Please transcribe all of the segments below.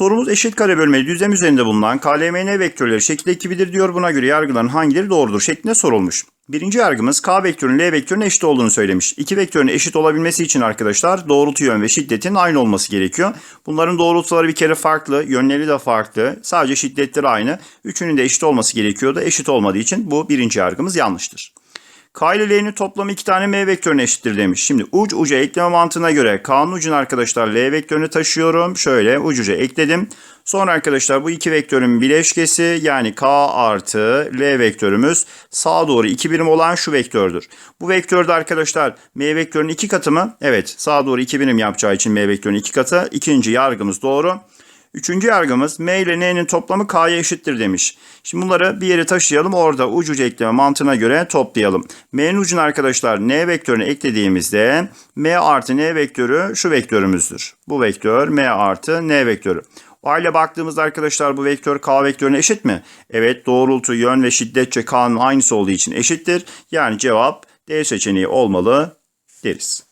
Sorumuz eşit kare bölmeli düzlem üzerinde bulunan KLMN vektörleri şekilde ekibidir diyor. Buna göre yargıların hangileri doğrudur şeklinde sorulmuş. Birinci yargımız K vektörünün L vektörüne eşit olduğunu söylemiş. İki vektörün eşit olabilmesi için arkadaşlar doğrultu yön ve şiddetin aynı olması gerekiyor. Bunların doğrultuları bir kere farklı, yönleri de farklı. Sadece şiddetleri aynı. Üçünün de eşit olması gerekiyordu. Eşit olmadığı için bu birinci yargımız yanlıştır. K ile L'nin toplamı iki tane M vektörüne eşittir demiş. Şimdi uç uca ekleme mantığına göre K'nın ucunu arkadaşlar L vektörünü taşıyorum. Şöyle uç uca ekledim. Sonra arkadaşlar bu iki vektörün bileşkesi yani K artı L vektörümüz sağa doğru iki birim olan şu vektördür. Bu vektörde arkadaşlar M vektörünün iki katı mı? Evet sağa doğru iki birim yapacağı için M vektörünün iki katı. İkinci yargımız doğru. Üçüncü yargımız M ile N'nin toplamı K'ya eşittir demiş. Şimdi bunları bir yere taşıyalım. Orada uç uca ekleme mantığına göre toplayalım. M'nin ucuna arkadaşlar N vektörünü eklediğimizde M artı N vektörü şu vektörümüzdür. Bu vektör M artı N vektörü. O halde baktığımızda arkadaşlar bu vektör K vektörüne eşit mi? Evet doğrultu, yön ve şiddetçe K'nın aynısı olduğu için eşittir. Yani cevap D seçeneği olmalı deriz.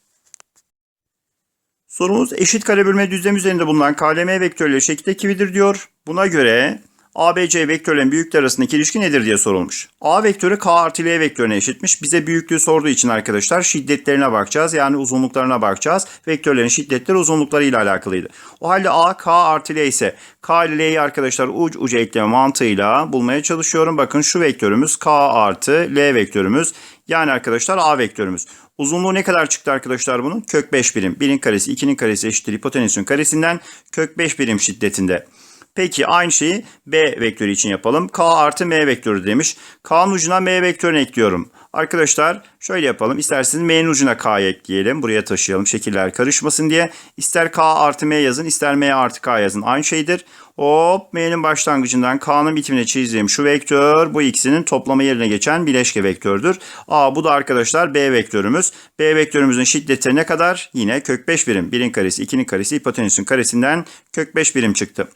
Sorumuz eşit kare bölme düzlem üzerinde bulunan KLM vektörleri şekilde kividir diyor. Buna göre ABC vektörlerin büyükleri arasındaki ilişki nedir diye sorulmuş. A vektörü K artı L vektörüne eşitmiş. Bize büyüklüğü sorduğu için arkadaşlar şiddetlerine bakacağız. Yani uzunluklarına bakacağız. Vektörlerin şiddetleri uzunlukları ile alakalıydı. O halde A K artı L ise K ile L'yi arkadaşlar uç uca ekleme mantığıyla bulmaya çalışıyorum. Bakın şu vektörümüz K artı L vektörümüz. Yani arkadaşlar A vektörümüz. Uzunluğu ne kadar çıktı arkadaşlar bunun? Kök 5 birim. 1'in karesi 2'nin karesi eşittir hipotenüsün karesinden kök 5 birim şiddetinde. Peki aynı şeyi B vektörü için yapalım. K artı M vektörü demiş. K'nın ucuna M vektörünü ekliyorum. Arkadaşlar şöyle yapalım. İsterseniz M'nin ucuna K'yı ekleyelim. Buraya taşıyalım şekiller karışmasın diye. İster K artı M yazın ister M artı K yazın. Aynı şeydir. Hop M'nin başlangıcından K'nın bitimine çizdiğim şu vektör bu ikisinin toplama yerine geçen bileşke vektördür. A bu da arkadaşlar B vektörümüz. B vektörümüzün şiddeti ne kadar? Yine kök 5 birim. 1'in karesi 2'nin karesi hipotenüsün karesinden kök 5 birim çıktı.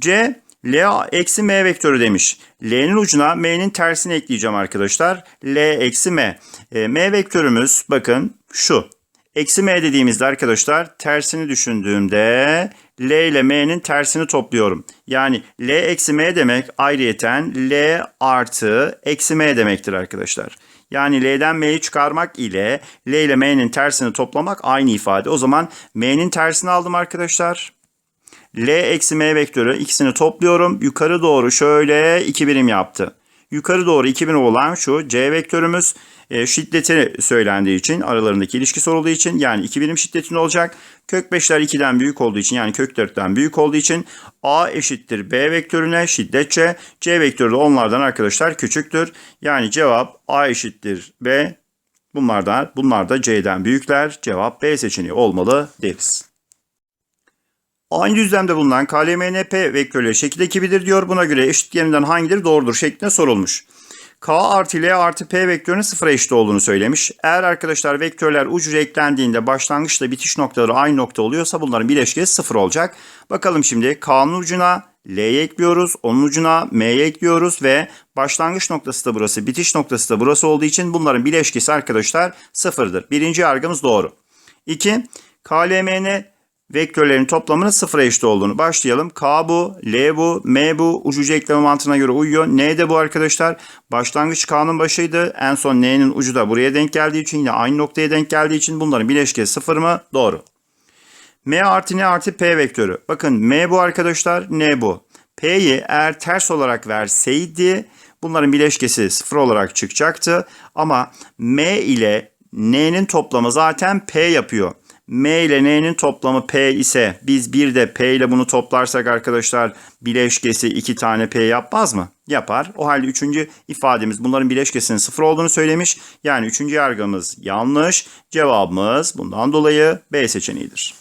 C L eksi M vektörü demiş. L'nin ucuna M'nin tersini ekleyeceğim arkadaşlar. L eksi M. E, M vektörümüz bakın şu. Eksi M dediğimizde arkadaşlar tersini düşündüğümde L ile M'nin tersini topluyorum. Yani L eksi M demek ayrıyeten L artı eksi M demektir arkadaşlar. Yani L'den M'yi çıkarmak ile L ile M'nin tersini toplamak aynı ifade. O zaman M'nin tersini aldım arkadaşlar. L eksi M vektörü ikisini topluyorum. Yukarı doğru şöyle 2 birim yaptı. Yukarı doğru 2 birim olan şu C vektörümüz e, şiddeti söylendiği için aralarındaki ilişki sorulduğu için yani 2 birim şiddetinde olacak. Kök 5'ler 2'den büyük olduğu için yani kök 4'ten büyük olduğu için A eşittir B vektörüne şiddet C. C vektörü de onlardan arkadaşlar küçüktür. Yani cevap A eşittir B. Bunlardan, bunlar da C'den büyükler. Cevap B seçeneği olmalı deriz. Aynı düzlemde bulunan KLMNP vektörleri şekil ekibidir diyor. Buna göre eşitlerinden hangileri doğrudur şeklinde sorulmuş. K artı L artı P vektörünün sıfıra eşit olduğunu söylemiş. Eğer arkadaşlar vektörler uca eklendiğinde başlangıçla bitiş noktaları aynı nokta oluyorsa bunların bileşkesi sıfır olacak. Bakalım şimdi K'nın ucuna L'ye ekliyoruz. Onun ucuna M'ye ekliyoruz ve başlangıç noktası da burası, bitiş noktası da burası olduğu için bunların bileşkesi arkadaşlar sıfırdır. Birinci yargımız doğru. 2. KLMN vektörlerin toplamının sıfıra eşit olduğunu başlayalım. K bu, L bu, M bu ucucu ekleme mantığına göre uyuyor. N de bu arkadaşlar. Başlangıç K'nın başıydı. En son N'nin ucu da buraya denk geldiği için yine aynı noktaya denk geldiği için bunların bileşkesi sıfır mı? Doğru. M artı N artı P vektörü. Bakın M bu arkadaşlar, N bu. P'yi eğer ters olarak verseydi bunların bileşkesi sıfır olarak çıkacaktı. Ama M ile N'nin toplamı zaten P yapıyor. M ile N'nin toplamı P ise biz bir de P ile bunu toplarsak arkadaşlar bileşkesi iki tane P yapmaz mı? Yapar. O halde üçüncü ifademiz bunların bileşkesinin sıfır olduğunu söylemiş. Yani üçüncü yargımız yanlış. Cevabımız bundan dolayı B seçeneğidir.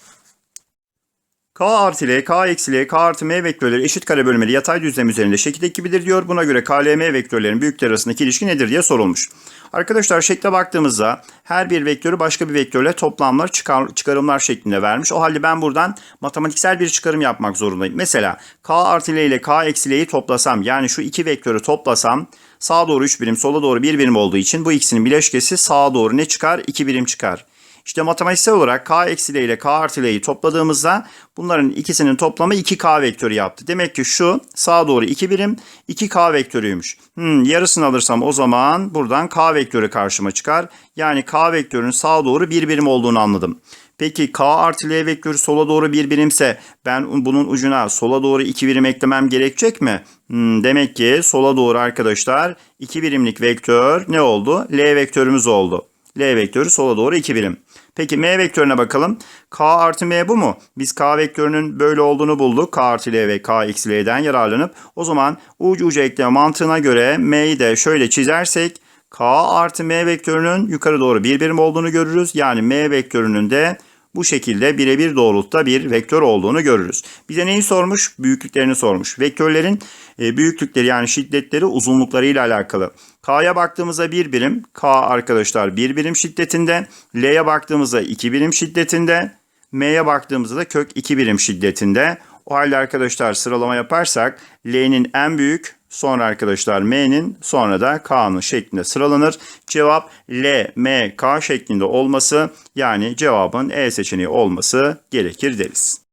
K artı L, K eksi L, K artı M vektörleri eşit kare bölmeli yatay düzlem üzerinde şekil ekibidir diyor. Buna göre KLM vektörlerin büyükleri arasındaki ilişki nedir diye sorulmuş. Arkadaşlar şekle baktığımızda her bir vektörü başka bir vektörle toplamlar çıkar, çıkarımlar şeklinde vermiş. O halde ben buradan matematiksel bir çıkarım yapmak zorundayım. Mesela K artı L ile K eksi L'yi toplasam yani şu iki vektörü toplasam sağa doğru 3 birim sola doğru 1 birim olduğu için bu ikisinin bileşkesi sağa doğru ne çıkar? 2 birim çıkar. İşte matematiksel olarak k eksi ile k artı l'yi topladığımızda bunların ikisinin toplamı 2k vektörü yaptı. Demek ki şu sağa doğru 2 birim 2k vektörüymüş. Hmm, yarısını alırsam o zaman buradan k vektörü karşıma çıkar. Yani k vektörünün sağa doğru 1 birim olduğunu anladım. Peki k artı l vektörü sola doğru bir birimse ben bunun ucuna sola doğru iki birim eklemem gerekecek mi? Hmm, demek ki sola doğru arkadaşlar iki birimlik vektör ne oldu? L vektörümüz oldu. L vektörü sola doğru iki birim. Peki m vektörüne bakalım. K artı m bu mu? Biz k vektörünün böyle olduğunu bulduk. K artı l ve k eksi l'den yararlanıp o zaman ucu ucu ekleme mantığına göre m'yi de şöyle çizersek k artı m vektörünün yukarı doğru bir birim olduğunu görürüz. Yani m vektörünün de bu şekilde birebir doğrultuda bir vektör olduğunu görürüz. Bize neyi sormuş? Büyüklüklerini sormuş. Vektörlerin e, büyüklükleri yani şiddetleri uzunluklarıyla alakalı. K'ya baktığımızda bir birim. K arkadaşlar bir birim şiddetinde. L'ye baktığımızda iki birim şiddetinde. M'ye baktığımızda da kök 2 birim şiddetinde. O halde arkadaşlar sıralama yaparsak L'nin en büyük, sonra arkadaşlar M'nin, sonra da K'nın şeklinde sıralanır. Cevap L, M, K şeklinde olması yani cevabın E seçeneği olması gerekir deriz.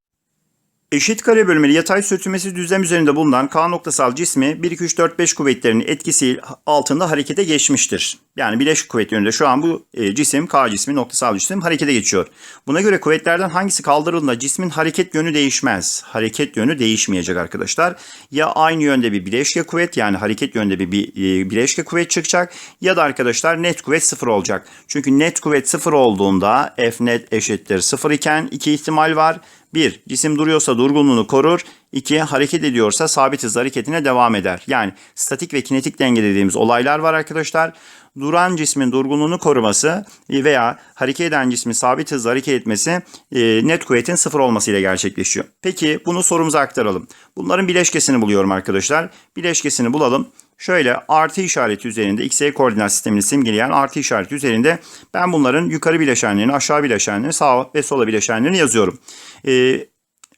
Eşit kare bölmeli yatay sürtünmesiz düzlem üzerinde bulunan K noktasal cismi 1, 2, 3, 4, 5 kuvvetlerinin etkisi altında harekete geçmiştir. Yani bileşik kuvvet yönünde şu an bu e, cisim K cismi noktasal cisim harekete geçiyor. Buna göre kuvvetlerden hangisi kaldırıldığında cismin hareket yönü değişmez. Hareket yönü değişmeyecek arkadaşlar. Ya aynı yönde bir bileşke kuvvet yani hareket yönde bir, e, bileşke kuvvet çıkacak ya da arkadaşlar net kuvvet sıfır olacak. Çünkü net kuvvet sıfır olduğunda F net eşittir sıfır iken iki ihtimal var. 1. Cisim duruyorsa durgunluğunu korur. 2. Hareket ediyorsa sabit hız hareketine devam eder. Yani statik ve kinetik denge dediğimiz olaylar var arkadaşlar. Duran cismin durgunluğunu koruması veya hareket eden cismin sabit hızla hareket etmesi e, net kuvvetin sıfır olmasıyla gerçekleşiyor. Peki bunu sorumuza aktaralım. Bunların bileşkesini buluyorum arkadaşlar. Bileşkesini bulalım. Şöyle artı işareti üzerinde XY koordinat sistemini simgeleyen artı işareti üzerinde ben bunların yukarı bileşenlerini, aşağı bileşenlerini, sağ ve sola bileşenlerini yazıyorum. Ee,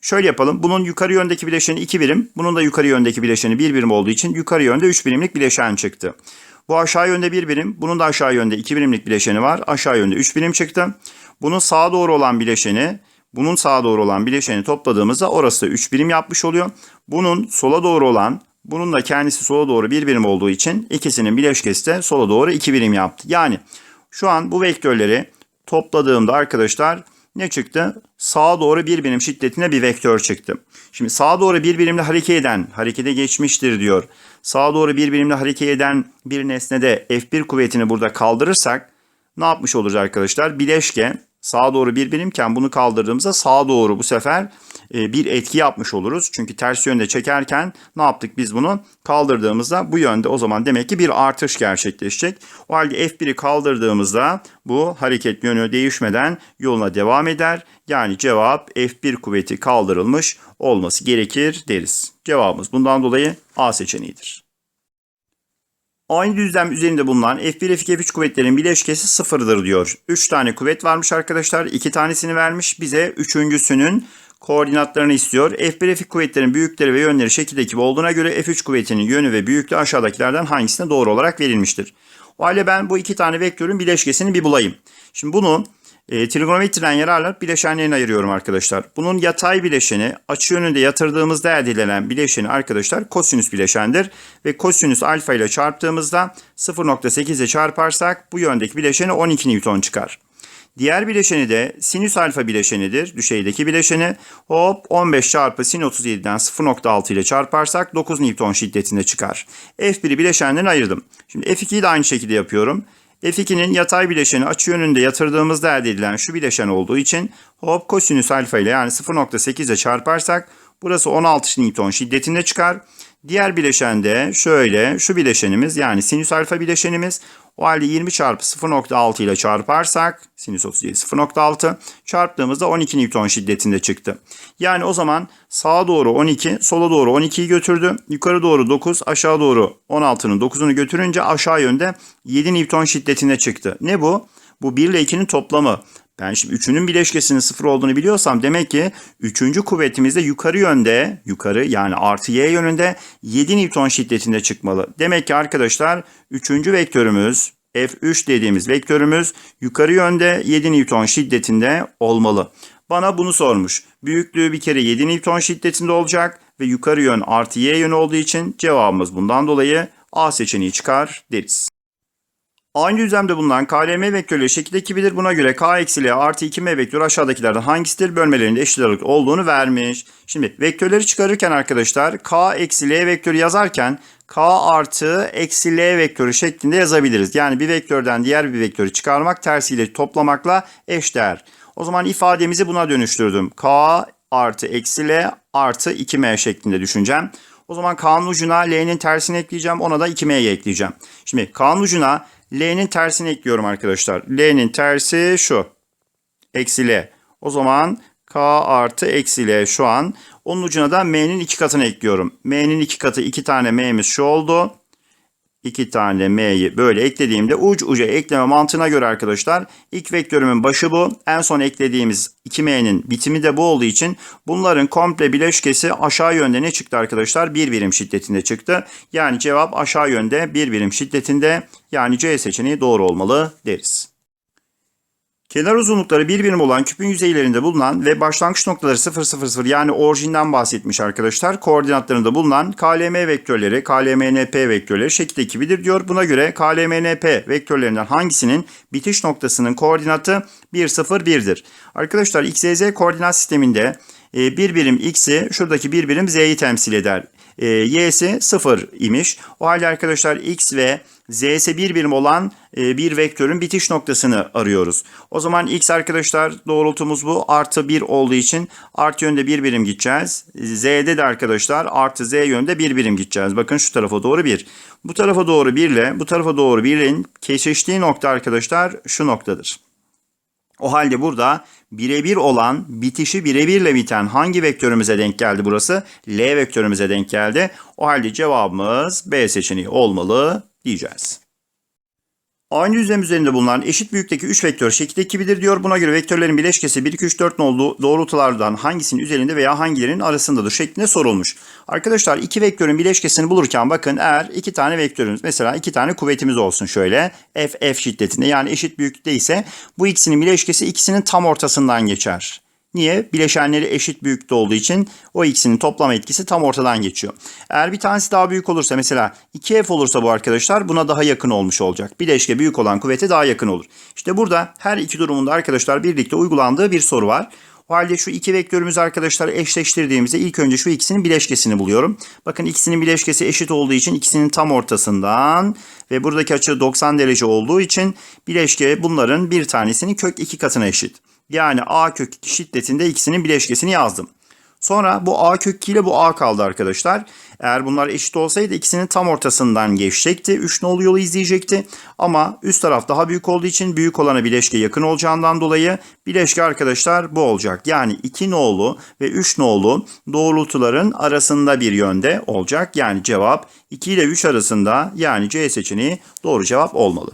şöyle yapalım. Bunun yukarı yöndeki bileşeni 2 birim, bunun da yukarı yöndeki bileşeni 1 birim olduğu için yukarı yönde 3 birimlik bileşen çıktı. Bu aşağı yönde 1 birim, bunun da aşağı yönde 2 birimlik bileşeni var. Aşağı yönde 3 birim çıktı. Bunun sağa doğru olan bileşeni, bunun sağa doğru olan bileşeni topladığımızda orası da 3 birim yapmış oluyor. Bunun sola doğru olan bunun da kendisi sola doğru bir birim olduğu için ikisinin bileşkesi de sola doğru iki birim yaptı. Yani şu an bu vektörleri topladığımda arkadaşlar ne çıktı? Sağa doğru bir birim şiddetine bir vektör çıktı. Şimdi sağa doğru bir birimle hareket eden, harekete geçmiştir diyor. Sağa doğru bir birimle hareket eden bir nesnede F1 kuvvetini burada kaldırırsak ne yapmış oluruz arkadaşlar? Bileşke sağa doğru bir birimken bunu kaldırdığımızda sağa doğru bu sefer e, bir etki yapmış oluruz. Çünkü ters yönde çekerken ne yaptık biz bunu? Kaldırdığımızda bu yönde o zaman demek ki bir artış gerçekleşecek. O halde F1'i kaldırdığımızda bu hareket yönü değişmeden yoluna devam eder. Yani cevap F1 kuvveti kaldırılmış olması gerekir deriz. Cevabımız bundan dolayı A seçeneğidir. Aynı düzlem üzerinde bulunan F1, F2, F3 kuvvetlerin bileşkesi sıfırdır diyor. 3 tane kuvvet varmış arkadaşlar. 2 tanesini vermiş. Bize üçüncüsünün koordinatlarını istiyor. F1, F2 kuvvetlerin büyükleri ve yönleri şekildeki gibi olduğuna göre F3 kuvvetinin yönü ve büyüklüğü aşağıdakilerden hangisine doğru olarak verilmiştir? O halde ben bu iki tane vektörün bileşkesini bir bulayım. Şimdi bunu e, trigonometriden yararlanıp bileşenlerine ayırıyorum arkadaşlar. Bunun yatay bileşeni açı yönünde yatırdığımızda elde edilen bileşeni arkadaşlar kosinüs bileşendir. Ve kosinüs alfa ile çarptığımızda 0.8 ile çarparsak bu yöndeki bileşeni 12 Newton çıkar. Diğer bileşeni de sinüs alfa bileşenidir. Düşeydeki bileşeni. Hop 15 çarpı sin 37'den 0.6 ile çarparsak 9 Newton şiddetinde çıkar. F1'i bileşenden ayırdım. Şimdi F2'yi de aynı şekilde yapıyorum. F2'nin yatay bileşeni açı yönünde yatırdığımızda elde edilen şu bileşen olduğu için hop kosinüs alfa ile yani 0.8 ile çarparsak burası 16 Newton şiddetinde çıkar. Diğer bileşende şöyle şu bileşenimiz yani sinüs alfa bileşenimiz o halde 20 çarpı 0.6 ile çarparsak sinüs 37 0.6 çarptığımızda 12 Newton şiddetinde çıktı. Yani o zaman sağa doğru 12, sola doğru 12'yi götürdü. Yukarı doğru 9, aşağı doğru 16'nın 9'unu götürünce aşağı yönde 7 Newton şiddetinde çıktı. Ne bu? Bu 1 ile 2'nin toplamı. Ben şimdi üçünün bileşkesinin sıfır olduğunu biliyorsam demek ki üçüncü kuvvetimiz de yukarı yönde, yukarı yani artı y yönünde 7 Newton şiddetinde çıkmalı. Demek ki arkadaşlar üçüncü vektörümüz F3 dediğimiz vektörümüz yukarı yönde 7 Newton şiddetinde olmalı. Bana bunu sormuş. Büyüklüğü bir kere 7 Newton şiddetinde olacak ve yukarı yön artı y yönü olduğu için cevabımız bundan dolayı A seçeneği çıkar deriz. Aynı düzlemde bulunan KLM vektörleri şekilde 2'dir. Buna göre K eksi L artı 2M vektörü aşağıdakilerden hangisidir? Bölmelerinde eşit aralık olduğunu vermiş. Şimdi vektörleri çıkarırken arkadaşlar K eksi L vektörü yazarken K artı eksi L vektörü şeklinde yazabiliriz. Yani bir vektörden diğer bir vektörü çıkarmak tersiyle toplamakla eşdeğer. O zaman ifademizi buna dönüştürdüm. K artı eksi L artı 2M şeklinde düşüneceğim. O zaman K'nın ucuna L'nin tersini ekleyeceğim. Ona da 2M'yi ekleyeceğim. Şimdi K'nın ucuna L'nin tersini ekliyorum arkadaşlar. L'nin tersi şu. Eksi L. O zaman K artı eksi L şu an. Onun ucuna da M'nin iki katını ekliyorum. M'nin iki katı iki tane M'miz şu oldu. İki tane M'yi böyle eklediğimde uç uca ekleme mantığına göre arkadaşlar ilk vektörümün başı bu. En son eklediğimiz 2M'nin bitimi de bu olduğu için bunların komple bileşkesi aşağı yönde ne çıktı arkadaşlar? Bir birim şiddetinde çıktı. Yani cevap aşağı yönde bir birim şiddetinde yani C seçeneği doğru olmalı deriz. Kenar uzunlukları bir birim olan küpün yüzeylerinde bulunan ve başlangıç noktaları 0, 0, 0 yani orijinden bahsetmiş arkadaşlar. Koordinatlarında bulunan KLM vektörleri, KLMNP vektörleri şekilde ekibidir diyor. Buna göre KLMNP vektörlerinden hangisinin bitiş noktasının koordinatı 1, 0, 1'dir? Arkadaşlar x, y, z koordinat sisteminde e, bir birim x'i şuradaki bir birim z'yi temsil eder. E, y'si 0 imiş. O halde arkadaşlar x ve z'si bir birim olan e, bir vektörün bitiş noktasını arıyoruz. O zaman x arkadaşlar doğrultumuz bu. Artı 1 olduğu için artı yönde bir birim gideceğiz. z'de de arkadaşlar artı z yönde bir birim gideceğiz. Bakın şu tarafa doğru 1. Bu tarafa doğru 1 ile bu tarafa doğru 1'in kesiştiği nokta arkadaşlar şu noktadır. O halde burada birebir olan bitişi birebirle biten hangi vektörümüze denk geldi burası? L vektörümüze denk geldi. O halde cevabımız B seçeneği olmalı diyeceğiz. Aynı düzlem üzerinde bulunan eşit büyüklükteki 3 vektör şekilde 2'dir diyor. Buna göre vektörlerin bileşkesi 1, 2, 3, 4 nolu doğrultulardan hangisinin üzerinde veya hangilerinin arasındadır şeklinde sorulmuş. Arkadaşlar iki vektörün bileşkesini bulurken bakın eğer iki tane vektörümüz mesela iki tane kuvvetimiz olsun şöyle f f şiddetinde yani eşit büyüklükte ise bu ikisinin bileşkesi ikisinin tam ortasından geçer. Niye? Bileşenleri eşit büyüklükte olduğu için o ikisinin toplam etkisi tam ortadan geçiyor. Eğer bir tanesi daha büyük olursa mesela 2F olursa bu arkadaşlar buna daha yakın olmuş olacak. Bileşke büyük olan kuvvete daha yakın olur. İşte burada her iki durumunda arkadaşlar birlikte uygulandığı bir soru var. O halde şu iki vektörümüzü arkadaşlar eşleştirdiğimizde ilk önce şu ikisinin bileşkesini buluyorum. Bakın ikisinin bileşkesi eşit olduğu için ikisinin tam ortasından ve buradaki açı 90 derece olduğu için bileşke bunların bir tanesinin kök 2 katına eşit. Yani A kök 2 şiddetinde ikisinin bileşkesini yazdım. Sonra bu A kök 2 ile bu A kaldı arkadaşlar. Eğer bunlar eşit olsaydı ikisinin tam ortasından geçecekti. 3 nolu yolu izleyecekti. Ama üst taraf daha büyük olduğu için büyük olana bileşke yakın olacağından dolayı bileşke arkadaşlar bu olacak. Yani 2 nolu ve 3 nolu doğrultuların arasında bir yönde olacak. Yani cevap 2 ile 3 arasında yani C seçeneği doğru cevap olmalı.